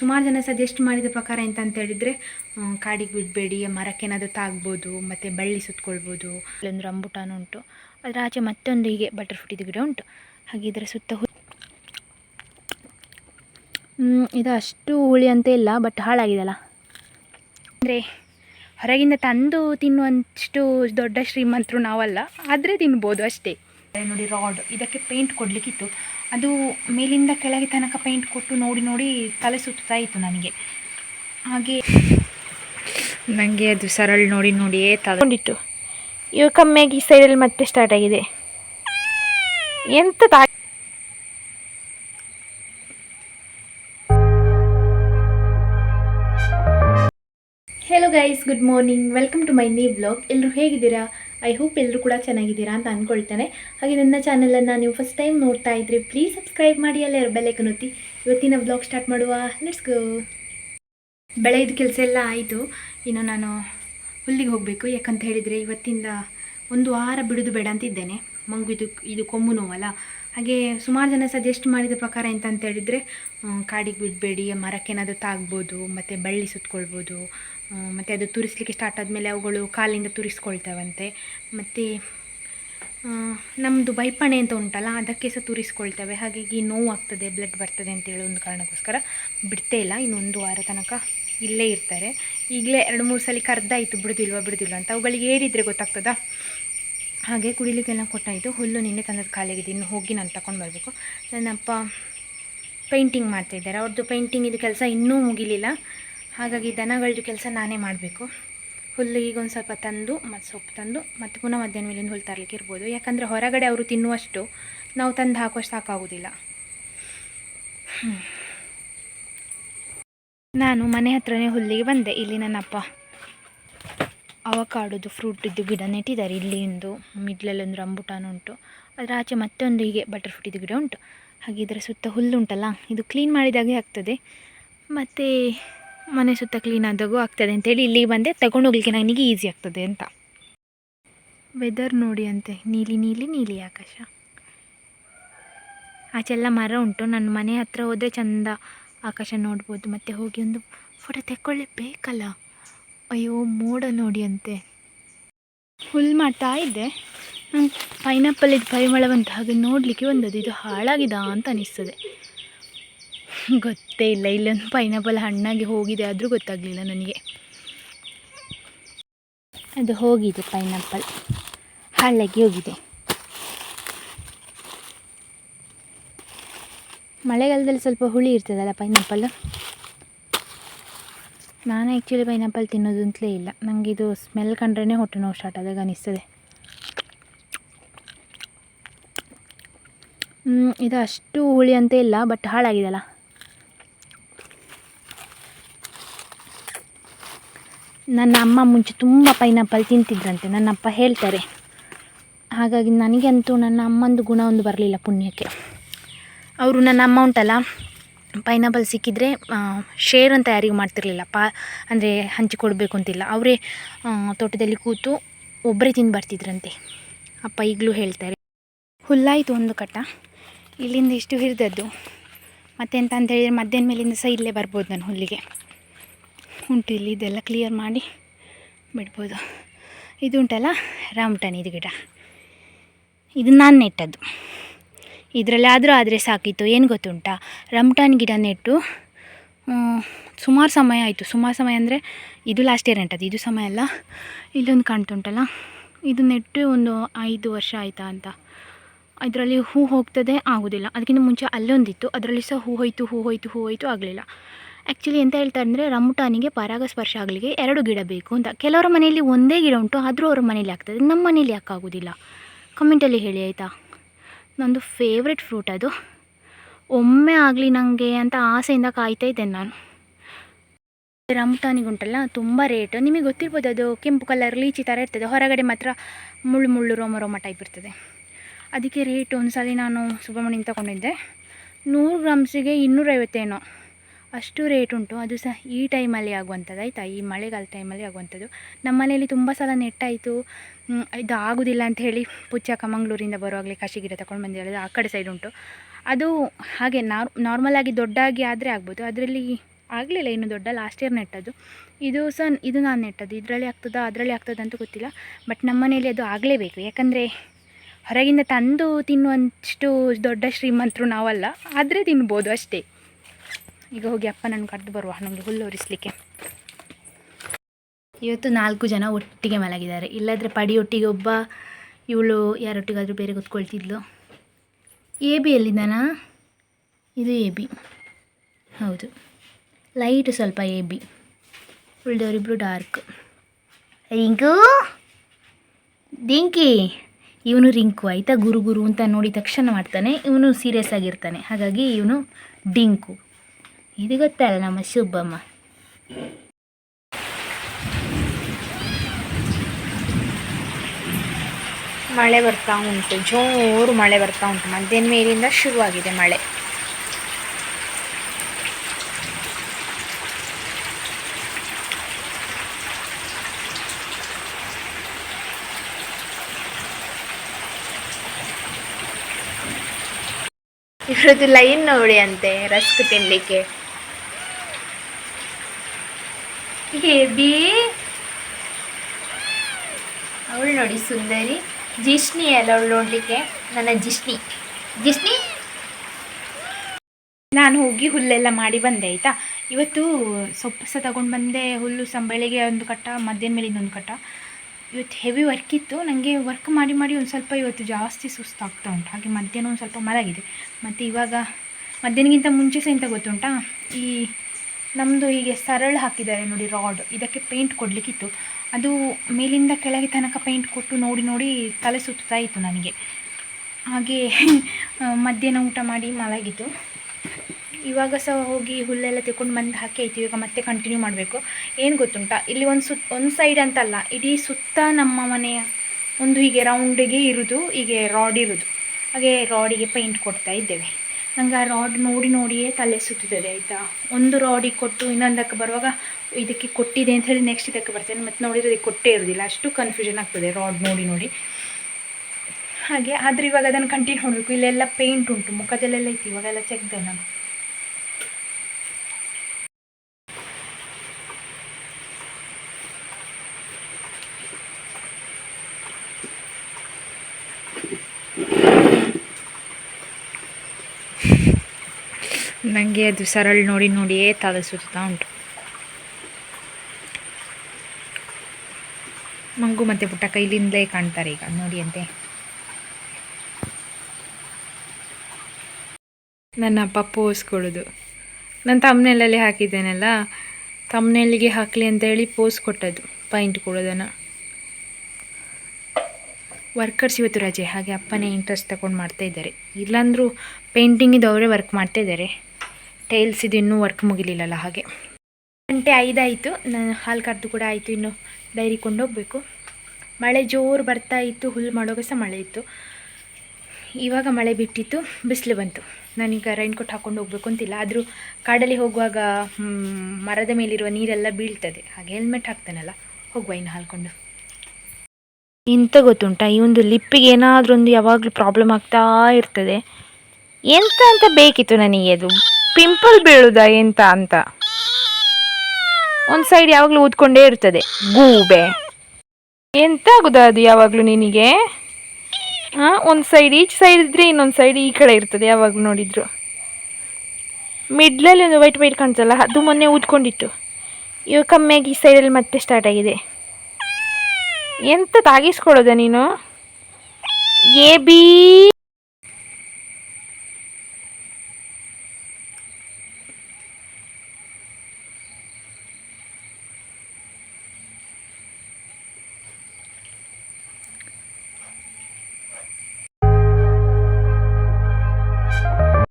ಸುಮಾರು ಜನ ಸಜೆಸ್ಟ್ ಮಾಡಿದ ಪ್ರಕಾರ ಎಂತ ಹೇಳಿದರೆ ಕಾಡಿಗೆ ಬಿಡಬೇಡಿ ಮರಕ್ಕೇನಾದರೂ ತಾಗ್ಬೋದು, ಮತ್ತು ಬಳ್ಳಿ ಸುತ್ತಕೊಳ್ಬೋದು ಅಲ್ಲೊಂದು ರಂಬುಟಾನು ಉಂಟು. ಅದರ ಆಚೆ ಮತ್ತೊಂದು ಹೀಗೆ ಬಟರ್ ಫ್ರೂಟಿದು ಗಿಡ ಉಂಟು. ಹಾಗೆ ಇದರ ಸುತ್ತ ಇದು ಅಷ್ಟು ಹುಳಿ ಅಂತ ಇಲ್ಲ ಬಟ್ ಹಾಳಾಗಿದೆಲ್ಲ ಅಂದರೆ ಹೊರಗಿಂದ ತಂದು ತಿನ್ನುವಷ್ಟು ದೊಡ್ಡ ಶ್ರೀಮಂತರು ನಾವಲ್ಲ, ಆದರೆ ತಿನ್ಬೋದು ಅಷ್ಟೇ. ನೋಡಿ ರಾಡ್ ಇದಕ್ಕೆ ಪೇಂಟ್ ಕೊಡಲಿಕ್ಕಿತ್ತು. ಅದು ಮೇಲಿಂದ ಕೆಳಗೆ ತನಕ ಪೇಂಟ್ ಕೊಟ್ಟು ನೋಡಿ ನೋಡಿ ತಲೆ ಸುತ್ತಾ ಇತ್ತು ನನಗೆ. ಹಾಗೆ ನನಗೆ ಅದು ಸರಳ ನೋಡಿ ನೋಡಿಯೇ ತಗೊಂಡಿತ್ತು. ಇವಾಗ ಕಮ್ಮಿಯಾಗಿ ಈ ಸೈಡಲ್ಲಿ ಮತ್ತೆ ಸ್ಟಾರ್ಟ್ ಆಗಿದೆ. ಎಂತ ತಾ hello guys good morning welcome to my new blog ಎಲ್ಲರೂ ಹೇಗಿದ್ದೀರಾ? ಐ ಹೋಪ್ ಎಲ್ಲರೂ ಕೂಡ ಚೆನ್ನಾಗಿದ್ದೀರಾ ಅಂತ ಅಂದ್ಕೊಳ್ತೇನೆ ಹಾಗೆ ನನ್ನ ಚಾನಲನ್ನು ನೀವು ಫಸ್ಟ್ ಟೈಮ್ ನೋಡ್ತಾ ಇದ್ರೆ ಪ್ಲೀಸ್ ಸಬ್ಸ್ಕ್ರೈಬ್ ಮಾಡಿ, ಅಲ್ಲೇ ಬೆಲ್ಲೈಕನ್ ಒತ್ತಿ. ಇವತ್ತಿನ ಬ್ಲಾಗ್ ಸ್ಟಾರ್ಟ್ ಮಾಡುವ. ಲೆಟ್ಸ್ ಗೋ ಬೆಳೆಯದ ಕೆಲಸ ಎಲ್ಲ ಆಯಿತು. ಇನ್ನು ನಾನು ಹುಲ್ಲಿಗೆ ಹೋಗಬೇಕು. ಯಾಕಂತ ಹೇಳಿದರೆ ಇವತ್ತಿಂದ ಒಂದು ವಾರ ಬಿಡೋದು ಬೇಡ ಅಂತಿದ್ದೇನೆ ಮಂಗು ಇದು ಇದು ಕೊಂಬು ನೋವಲ್ಲ. ಹಾಗೆ ಸುಮಾರು ಜನ ಸಜೆಸ್ಟ್ ಮಾಡಿದ ಪ್ರಕಾರ ಎಂತ ಅಂತ ಹೇಳಿದರೆ ಕಾಡಿಗೆ ಬಿಡಬೇಡಿ ಮರಕ್ಕೇನಾದರೂ ತಾಗ್ಬೋದು, ಮತ್ತು ಬಳ್ಳಿ ಸುತ್ಕೊಳ್ಬೋದು ಮತ್ತು ಅದು ತುರಿಸ್ಲಿಕ್ಕೆ ಸ್ಟಾರ್ಟ್ ಆದಮೇಲೆ ಅವುಗಳು ಕಾಲಿಂದ ತುರಿಸ್ಕೊಳ್ತಾವಂತೆ. ಮತ್ತು ನಮ್ಮದು ಬೈಪಣೆ ಅಂತ ಉಂಟಲ್ಲ, ಅದಕ್ಕೆ ಸಹ ತುರಿಸ್ಕೊಳ್ತವೆ. ಹಾಗಾಗಿ ನೋವು ಆಗ್ತದೆ ಬ್ಲಡ್ ಬರ್ತದೆ ಅಂತ ಹೇಳೋ ಒಂದು ಕಾರಣಕ್ಕೋಸ್ಕರ ಬಿಡ್ತೇ ಇಲ್ಲ, ಇನ್ನೊಂದು ವಾರ ತನಕ ಇಲ್ಲೇ ಇರ್ತಾರೆ. ಈಗಲೇ ಎರಡು ಮೂರು ಸಲ ಕರ್ದಾಯಿತು, ಬಿಡುದಿಲ್ವಾ, ಬಿಡೋದಿಲ್ವ ಅಂತ ಅವುಗಳಿಗೆ ಏರಿದರೆ ಗೊತ್ತಾಗ್ತದಾ? ಹಾಗೆ ಕುಡಿಲಿಕ್ಕೆಲ್ಲ ಕೊಟ್ಟಾಯಿತು. ಹುಲ್ಲು ನಿನ್ನೆ ತಂದದ್ದು ಖಾಲಿಯಾಗಿದೆ ಇನ್ನು ಹೋಗಿ ನಾನು ತಗೊಂಡು ಬರಬೇಕು. ನನ್ನಪ್ಪ ಪೇಂಟಿಂಗ್ ಮಾಡ್ತಾಯಿದ್ದಾರೆ ಅವ್ರದ್ದು ಪೇಂಟಿಂಗ್ ಇದು ಕೆಲಸ ಇನ್ನೂ ಮುಗಿಲಿಲ್ಲ. ಹಾಗಾಗಿ ದನಗಳದ್ದು ಕೆಲಸ ನಾನೇ ಮಾಡಬೇಕು. ಹುಲ್ಲು ಈಗ ಒಂದು ಸ್ವಲ್ಪ ತಂದು, ಮತ್ತು ಸೊಪ್ಪು ತಂದು, ಮತ್ತು ಪುನಃ ಮಧ್ಯಾಹ್ನ ಮೇಲಿಂದ ಹುಲ್ಲು ತರಲಿಕ್ಕೆ ಇರ್ಬೋದು. ಯಾಕಂದರೆ ಹೊರಗಡೆ ಅವರು ತಿನ್ನುವಷ್ಟು ನಾವು ತಂದು ಹಾಕುವಷ್ಟು ಸಾಕಾಗೋದಿಲ್ಲ. ನಾನು ಮನೆ ಹತ್ರನೇ ಹುಲ್ಲಿಗೆ ಬಂದೆ. ಇಲ್ಲಿ ನನ್ನಪ್ಪ ಅವಕಾಡೋದು ಫ್ರೂಟಿದ್ದು ಗಿಡ ನೆಟ್ಟಿದ್ದಾರೆ ಇಲ್ಲಿ ಒಂದು ಮಿಡ್ಲಲ್ಲಿ ಒಂದು ರಂಬುಟಾನ್ ಉಂಟು. ಅದರ ಆಚೆ ಮತ್ತೊಂದು ಹೀಗೆ ಬಟರ್ ಫ್ರೂಟಿದ್ದು ಗಿಡ ಉಂಟು. ಹಾಗೆ ಇದರ ಸುತ್ತ ಹುಲ್ಲುಂಟಲ್ಲ ಇದು ಕ್ಲೀನ್ ಮಾಡಿದಾಗೆ ಆಗ್ತದೆ. ಮತ್ತು ಮನೆ ಸುತ್ತ ಕ್ಲೀನ್ ಆದಾಗೂ ಆಗ್ತದೆ ಅಂತೇಳಿ ಇಲ್ಲಿ ಬಂದೆ. ತಗೊಂಡೋಗ್ಲಿಕ್ಕೆ ನನಗೆ ಈಸಿ ಆಗ್ತದೆ ಅಂತ. ವೆದರ್ ನೋಡಿ ಅಂತೆ, ನೀಲಿ ನೀಲಿ ನೀಲಿ ಆಕಾಶ. ಆಚೆಲ್ಲ ಮರ ಉಂಟು ನನ್ನ ಮನೆ ಹತ್ರ ಹೋದರೆ ಚಂದ ಆಕಾಶ ನೋಡ್ಬೋದು, ಮತ್ತು ಹೋಗಿ ಒಂದು ಫೋಟೋ ತೆಕ್ಕೊಳ್ಳೇಬೇಕಲ್ಲ ಅಯ್ಯೋ, ಮೋಡ ನೋಡಿ ಅಂತೆ ಹುಲ್ ಮಾಡ್ತಾ ಇದ್ದೆ ನಂಗೆ ಪೈನಾಪಲ್ ಇದು ಪರಿಮಳ ಬಂತು ಹಾಗೆ ನೋಡಲಿಕ್ಕೆ ಒಂದದು, ಇದು ಹಾಳಾಗಿದಾ ಅಂತ ಅನಿಸ್ತದೆ. ಗೊತ್ತೇ ಇಲ್ಲ, ಇಲ್ಲೊಂದು ಪೈನಾಪಲ್ ಹಣ್ಣಾಗಿ ಹೋಗಿದೆ ಆದರೂ ಗೊತ್ತಾಗಲಿಲ್ಲ ನನಗೆ. ಅದು ಹೋಗಿದೆ ಪೈನಾಪಲ್ ಹಾಳಾಗಿ ಹೋಗಿದೆ. ಮಳೆಗಾಲದಲ್ಲಿ ಸ್ವಲ್ಪ ಹುಳಿ ಇರ್ತದಲ್ಲ ಪೈನಾಪಲ್ ನಾನು ಆ್ಯಕ್ಚುಲಿ ಪೈನಾಪಲ್ ತಿನ್ನೋದು ಅಂತಲೇ ಇಲ್ಲ. ನನಗೆ ಇದು ಸ್ಮೆಲ್ ಕಂಡ್ರೇ ಹೊಟ್ಟೆ ನೋವು ಸ್ಟಾರ್ಟ್ ಆದಾಗ ಅನಿಸ್ತದೆ. ಇದು ಅಷ್ಟು ಹುಳಿ ಅಂತ ಇಲ್ಲ ಬಟ್ ಹಾಳಾಗಿದೆಲ್ಲ. ನನ್ನ ಅಮ್ಮ ಮುಂಚೆ ತುಂಬ ಪೈನಾಪಲ್ ತಿಂತಿದ್ರಂತೆ ನನ್ನ ಅಪ್ಪ ಹೇಳ್ತಾರೆ. ಹಾಗಾಗಿ ನನಗಂತೂ ನನ್ನ ಅಮ್ಮಂದು ಗುಣ ಒಂದು ಬರಲಿಲ್ಲ ಪುಣ್ಯಕ್ಕೆ. ಅವರು ನನ್ನ ಅಮ್ಮ ಉಂಟಲ್ಲ ಪೈನಾಪಲ್ ಸಿಕ್ಕಿದರೆ ಶೇರ್ ಅಂತ ಯಾರಿಗೂ ಮಾಡ್ತಿರ್ಲಿಲ್ಲ. ಪಾ, ಅಂದರೆ ಹಂಚಿಕೊಡ್ಬೇಕು ಅಂತಿಲ್ಲ. ಅವರೇ ತೋಟದಲ್ಲಿ ಕೂತು ಒಬ್ಬರೇ ತಿಂದು ಬರ್ತಿದ್ರಂತೆ. ಅಪ್ಪ ಈಗಲೂ ಹೇಳ್ತಾರೆ. ಹುಲ್ಲಾಯಿತು ಒಂದು ಕಟ್ಟ ಇಲ್ಲಿಂದ ಇಷ್ಟು ಹಿರಿದದ್ದು ಮತ್ತೆಂತ ಅಂತ ಹೇಳಿದರೆ ಮಧ್ಯಾಹ್ನ ಮೇಲಿಂದ ಸಹ ಇಲ್ಲೇ ಬರ್ಬೋದು ನಾನು ಹುಲ್ಲಿಗೆ. ಉಂಟು ಇಲ್ಲಿ, ಇದೆಲ್ಲ ಕ್ಲಿಯರ್ ಮಾಡಿ ಬಿಡ್ಬೋದು. ಇದು ಉಂಟಲ್ಲ ರಾಮಟನ್ ಇದು ಗಿಡ. ಇದು ನಾನು ನೆಟ್ಟದ್ದು. ಇದರಲ್ಲಿ ಆದರೂ ಆದರೆ ಸಾಕಿತ್ತು. ಏನು ಗೊತ್ತುಂಟಾ? ರಮ್ಟಾನ್ ಗಿಡ ನೆಟ್ಟು ಸುಮಾರು ಸಮಯ ಆಯಿತು. ಸುಮಾರು ಸಮಯ ಅಂದರೆ ಇದು ಲಾಸ್ಟ್ ಇಯರ್ ನೆಟ್ಟದ್ದು ಇದು ಸಮಯ ಅಲ್ಲ. ಇಲ್ಲೊಂದು ಕಾಣ್ತುಂಟಲ್ಲ. ಇದು ನೆಟ್ಟು ಒಂದು ಐದು ವರ್ಷ ಆಯಿತಾ ಅಂತ. ಇದರಲ್ಲಿ ಹೂ ಹೋಗ್ತದೆ, ಆಗೋದಿಲ್ಲ. ಅದಕ್ಕಿಂತ ಮುಂಚೆ ಅಲ್ಲೊಂದಿತ್ತು. ಅದರಲ್ಲಿ ಸಹ ಹೂ ಹೋಯ್ತು ಹೂ ಹೋಯ್ತು ಹೂ ಹೋಯ್ತು ಆಗಲಿಲ್ಲ. ಆ್ಯಕ್ಚುಲಿ ಎಂತ ಹೇಳ್ತಾರೆ ಅಂದರೆ ರಮುಟಾನಿಗೆ ಪರಾಗಸ್ಪರ್ಶ ಆಗಲಿಕ್ಕೆ ಎರಡು ಗಿಡ ಬೇಕು ಅಂತ. ಕೆಲವರ ಮನೆಯಲ್ಲಿ ಒಂದೇ ಗಿಡ ಉಂಟು, ಆದರೂ ಅವ್ರ ಮನೇಲಿ ಆಗ್ತದೆ. ನಮ್ಮ ಮನೇಲಿ ಯಾಕೆ ಆಗೋದಿಲ್ಲ? ಕಮೆಂಟಲ್ಲಿ ಹೇಳಿ, ಆಯಿತಾ? ನಂದು ಫೇವ್ರೆಟ್ ಫ್ರೂಟ್ ಅದು. ಒಮ್ಮೆ ಆಗಲಿ ನನಗೆ ಅಂತ ಆಸೆಯಿಂದ ಕಾಯ್ತಾ ಇದ್ದೇನೆ ನಾನು. ರಮ್ಟಾನಿಗೆ ಉಂಟಲ್ಲ ತುಂಬ ರೇಟ್ ನಿಮಗೆ ಗೊತ್ತಿರ್ಬೋದು ಅದು ಕೆಂಪು ಕಲರ್ ಲೀಚಿ ಥರ ಇರ್ತದೆ. ಹೊರಗಡೆ ಮಾತ್ರ ಮುಳ್ಳು ಮುಳ್ಳು, ರೋಮ ರೋಮ ಟೈಪ್ ಇರ್ತದೆ. ಅದಕ್ಕೆ ರೇಟ್ ಒಂದು ಸಲ ನಾನು ಸುಬ್ರಹ್ಮಣ್ಯನ ತಗೊಂಡಿದ್ದೆ. ನೂರು ಗ್ರಾಮ್ಸಿಗೆ ಇನ್ನೂರೈವತ್ತೇನೋ. ಅಷ್ಟು ರೇಟ್ ಉಂಟು. ಅದು ಸಹ ಈ ಟೈಮಲ್ಲಿ ಆಗುವಂಥದ್ದು ಆಯಿತಾ? ಈ ಮಳೆಗಾಲ ಟೈಮಲ್ಲಿ ಆಗುವಂಥದ್ದು ನಮ್ಮ ಮನೆಯಲ್ಲಿ ತುಂಬ ಸಲ ನೆಟ್ಟಾಯಿತು. ಇದು ಆಗೋದಿಲ್ಲ ಅಂತ ಹೇಳಿ ಪುಚ್ಚಕ್ಕ ಮಂಗಳೂರಿಂದ ಬರುವಾಗಲೇ ಕಾಶಿ ಗಿಡ ತಗೊಂಡು ಬಂದಿರೋದು ಆ ಕಡೆ ಸೈಡ್ ಉಂಟು. ಅದು ಹಾಗೆ ನಾರ್ ನಾರ್ಮಲಾಗಿ ದೊಡ್ಡಾಗಿ ಆದರೆ ಆಗ್ಬೋದು. ಅದರಲ್ಲಿ ಆಗಲಿಲ್ಲ ಇನ್ನು ದೊಡ್ಡ ಲಾಸ್ಟ್ ಇಯರ್ ನೆಟ್ಟದ್ದು. ಇದು ಸಹ, ಇದು ನಾನು ನೆಟ್ಟದ್ದು. ಇದರಲ್ಲಿ ಆಗ್ತದಾ? ಅದರಲ್ಲಿ ಆಗ್ತದ ಅಂತ ಗೊತ್ತಿಲ್ಲ. ಬಟ್ ನಮ್ಮ ಮನೆಯಲ್ಲಿ ಅದು ಆಗಲೇಬೇಕು. ಯಾಕಂದರೆ ಹೊರಗಿಂದ ತಂದು ತಿನ್ನುವಷ್ಟು ದೊಡ್ಡ ಶ್ರೀಮಂತರು ನಾವಲ್ಲ. ಆದರೆ ತಿನ್ಬೋದು ಅಷ್ಟೇ. ಈಗ ಹೋಗಿ ಅಪ್ಪ ನನ್ನ ಕರೆದು ಬರುವ ನನಗೆ ಹುಲ್ಲು ಒರಿಸ್ಲಿಕ್ಕೆ. ಇವತ್ತು ನಾಲ್ಕು ಜನ ಒಟ್ಟಿಗೆ ಮಲಗಿದ್ದಾರೆ. ಇಲ್ಲದ್ರೆ ಪಡಿಯೊಟ್ಟಿಗೆ ಒಬ್ಬ, ಇವಳು ಯಾರೊಟ್ಟಿಗಾದರೂ ಬೇರೆ ಕೂತ್ಕೊಳ್ತಿದ್ಲು. ಎ ಬಿ ಎಲ್ಲಿದ್ದಾನಾ? ಇದು ಎ ಬಿ. ಹೌದು. ಲೈಟ್ ಸ್ವಲ್ಪ ಎ ಬಿ. ಉಳಿದವರಿಬ್ರು ಡಾರ್ಕ್. ರಿಂಕು? ಡಿಂಕಿ ಇವನು ರಿಂಕು, ಆಯಿತಾ? ಗುರು ಗುರು ಅಂತ ನೋಡಿದ ತಕ್ಷಣ ಮಾಡ್ತಾನೆ. ಇವನು ಸೀರಿಯಸ್ ಆಗಿರ್ತಾನೆ. ಹಾಗಾಗಿ ಇವನು ಡಿಂಕು. ಇದು ಗೊತ್ತಲ್ಲ ನಮ್ಮ ಶುಭಮ್ಮ. ಮಳೆ ಬರ್ತಾ ಉಂಟು, ಜೋರು ಮಳೆ ಬರ್ತಾ ಉಂಟು. ಮಧ್ಯಾಹ್ನ ಮೇಲಿಂದ ಶುರುವಾಗಿದೆ ಮಳೆ. ಇವ್ರದ್ದು ಲೈನ್ ನೋಡಿ ಅಂತೆ, ರಸ್ಕ್ ತಿನ್ಲಿಕ್ಕೆ. ಬಿ ಅವಳು ನೋಡಿ ಸುಂದರಿ. ಜಿಷ್ಣಿ ಅಲ್ಲ ಅವಳು ನೋಡಲಿಕ್ಕೆ. ನನ್ನ ಜಿಷ್ಣಿ. ಜಿಷ್ಣಿ? ನಾನು ಹೋಗಿ ಹುಲ್ಲೆಲ್ಲ ಮಾಡಿ ಬಂದೆ, ಆಯಿತಾ? ಇವತ್ತು ಸೊಪ್ಪು ಸಹ ತಗೊಂಡು ಬಂದೆ, ಹುಲ್ಲು ಸಹ ಬೆಳಿಗ್ಗೆ ಒಂದು ಕಟ್ಟ, ಮಧ್ಯಾಹ್ನ ಮೇಲೆ ಇನ್ನೊಂದು ಕಟ್ಟ. ಇವತ್ತು ಹೆವಿ ವರ್ಕ್ ಇತ್ತು. ನನಗೆ ವರ್ಕ್ ಮಾಡಿ ಮಾಡಿ ಒಂದು ಸ್ವಲ್ಪ ಇವತ್ತು ಜಾಸ್ತಿ ಸುಸ್ತಾಗ್ತಾ ಉಂಟು. ಹಾಗೆ ಮಧ್ಯಾಹ್ನ ಒಂದು ಸ್ವಲ್ಪ ಮಲಗಿದೆ. ಮತ್ತು ಇವಾಗ ಮಧ್ಯಾಹ್ನಗಿಂತ ಮುಂಚೆ ಸಹ ಎಂತ ಗೊತ್ತುಂಟಾ? ಈ ನಮ್ಮದು ಹೀಗೆ ಸರಳ ಹಾಕಿದ್ದಾರೆ ನೋಡಿ ರಾಡ್ ಇದಕ್ಕೆ ಪೇಂಟ್ ಕೊಡಲಿಕ್ಕಿತ್ತು. ಅದು ಮೇಲಿಂದ ಕೆಳಗೆ ತನಕ ಪೇಂಟ್ ಕೊಟ್ಟು ನೋಡಿ ನೋಡಿ ತಲೆ ಸುತ್ತಾ ಇತ್ತು ನನಗೆ. ಹಾಗೆ ಮಧ್ಯಾಹ್ನ ಊಟ ಮಾಡಿ ಮಲಗಿತು ಇವಾಗ ಸಹ ಹೋಗಿ ಹುಲ್ಲೆಲ್ಲ ತೆಕೊಂಡು ಬಂದು ಹಾಕಿ ಆಯಿತು. ಇವಾಗ ಮತ್ತೆ ಕಂಟಿನ್ಯೂ ಮಾಡಬೇಕು. ಏನು ಗೊತ್ತುಂಟ? ಇಲ್ಲಿ ಒಂದು ಸುತ್ತ ಒಂದು ಸೈಡ್ ಅಂತಲ್ಲ, ಇಡೀ ಸುತ್ತ ನಮ್ಮ ಮನೆಯ ಒಂದು ಹೀಗೆ ರೌಂಡಿಗೆ ಇರೋದು, ಹೀಗೆ ರಾಡ್ ಇರೋದು. ಹಾಗೆ ರಾಡಿಗೆ ಪೇಂಟ್ ಕೊಡ್ತಾ ಇದ್ದೇವೆ. ನಂಗೆ ಆ ರಾಡ್ ನೋಡಿ ನೋಡಿಯೇ ತಲೆ ಸುತ್ತಿದೆ ಆಯಿತಾ? ಒಂದು ರಾಡಿಗೆ ಕೊಟ್ಟು ಇನ್ನೊಂದಕ್ಕೆ ಬರುವಾಗ ಇದಕ್ಕೆ ಕೊಟ್ಟಿದೆ ಅಂತ ಹೇಳಿ ನೆಕ್ಸ್ಟ್ ಇದಕ್ಕೆ ಬರ್ತೇನೆ. ಮತ್ತು ನೋಡಿದ್ರೆ ಇದಕ್ಕೆ ಕೊಟ್ಟೇ ಇರೋದಿಲ್ಲ. ಅಷ್ಟು ಕನ್ಫ್ಯೂಷನ್ ಆಗ್ತದೆ ರಾಡ್ ನೋಡಿ ನೋಡಿ. ಹಾಗೆ ಆದರೆ ಇವಾಗ ಅದನ್ನು ಕಂಟಿನ್ಯೂ ಮಾಡಬೇಕು. ಇಲ್ಲೆಲ್ಲ ಪೇಂಟ್ ಉಂಟು. ಮುಖದಲ್ಲೆಲ್ಲ ಇತ್ತು. ಇವಾಗೆಲ್ಲ ತೆಗ್ದೆ ನಾನು. ನನಗೆ ಅದು ಸರಳ ನೋಡಿ ನೋಡಿಯೇ ತಲೆ ಸುತ್ತಾ ಉಂಟು. ಮಂಗು ಮತ್ತು ಪುಟ್ಟ ಕೈಲಿಂದಲೇ ಕಾಣ್ತಾರೆ ಈಗ, ನೋಡಿ ಅಂತೆ. ನನ್ನ ಅಪ್ಪ ಪೋಸ್ ಕೊಡೋದು ನಾನು ತಮ್ಮನೆಲ್ಲಲ್ಲಿ ಹಾಕಿದ್ದೇನಲ್ಲ ತಮ್ಮನೆಲ್ಲಿಗೆ ಹಾಕಲಿ ಅಂತ ಹೇಳಿ ಪೋಸ್ ಕೊಟ್ಟದ್ದು ಪೈಂಟ್ ಕೊಡೋದನ್ನು. ವರ್ಕರ್ಸ್ ಇವತ್ತು ರಜೆ, ಹಾಗೆ ಅಪ್ಪನೇ ಇಂಟ್ರೆಸ್ಟ್ ತಗೊಂಡು ಮಾಡ್ತಾ ಇದ್ದಾರೆ. ಇಲ್ಲಾಂದರೂ ಪೇಂಟಿಂಗಿದ್ದು ಅವರೇ ವರ್ಕ್ ಮಾಡ್ತಾ ಇದ್ದಾರೆ. ಟೈಲ್ಸ್ ಇದು ಇನ್ನೂ ವರ್ಕ್ ಮುಗಿಲಿಲ್ಲಲ್ಲ ಹಾಗೆ. ಗಂಟೆ ಐದಾಯಿತು. ನಾನು ಹಾಲು ಕರೆದು ಕೂಡ ಆಯಿತು. ಇನ್ನು ಡೈರಿ ಕೊಂಡೋಗಬೇಕು. ಮಳೆ ಜೋರು ಬರ್ತಾ ಇತ್ತು. ಹುಲ್ಲು ಮಾಡೋಗ ಸಹ ಮಳೆ ಇತ್ತು. ಇವಾಗ ಮಳೆ ಬಿಟ್ಟಿತ್ತು. ಬಿಸಿಲು ಬಂತು. ನಾನೀಗ ರೈನ್ ಕೋಟ್ ಹಾಕ್ಕೊಂಡು ಹೋಗ್ಬೇಕು ಅಂತಿಲ್ಲ. ಆದರೂ ಕಾಡಲ್ಲಿ ಹೋಗುವಾಗ ಮರದ ಮೇಲಿರುವ ನೀರೆಲ್ಲ ಬೀಳ್ತದೆ. ಹಾಗೆ ಹೆಲ್ಮೆಟ್ ಹಾಕ್ತಾನಲ್ಲ. ಹೋಗುವ ಇನ್ನು ಹಾಲ್ಕೊಂಡು ಇಂಥ ಗೊತ್ತುಂಟಾ? ಈ ಒಂದು ಲಿಪ್ಪಿಗೆ ಏನಾದರೂ ಒಂದು ಯಾವಾಗಲೂ ಪ್ರಾಬ್ಲಮ್ ಆಗ್ತಾ ಇರ್ತದೆ. ಎಂತ ಅಂತ ಬೇಕಿತ್ತು ನನಗೆ ಅದು. ಪಿಂಪಲ್ ಬೀಳುದ ಎಂತ ಅಂತ. ಒಂದು ಸೈಡ್ ಯಾವಾಗಲೂ ಊದ್ಕೊಂಡೇ ಇರ್ತದೆ. ಗೂಬೆ. ಎಂತ ಆಗುದಾ ಅದು ಯಾವಾಗಲೂ ನಿನಗೆ? ಹಾಂ ಒಂದು ಸೈಡ್ ಈಚ್ ಸೈಡ್ ಇದ್ರೆ ಇನ್ನೊಂದು ಸೈಡ್ ಈ ಕಡೆ ಇರ್ತದೆ ಯಾವಾಗಲೂ ನೋಡಿದ್ರು. ಮಿಡ್ಲಲ್ಲಿ ಒಂದು ವೈಟ್ ವೈಟ್ ಕಾಣ್ತಲ್ಲ ಅದು ಮೊನ್ನೆ ಊದ್ಕೊಂಡಿತ್ತು. ಇವಾಗ ಕಮ್ಮಿಯಾಗಿ ಈ ಸೈಡಲ್ಲಿ ಮತ್ತೆ ಸ್ಟಾರ್ಟ್ ಆಗಿದೆ. ಎಂತ ತಾಗಿಸ್ಕೊಳ್ಳೋದ ನೀನು? A, B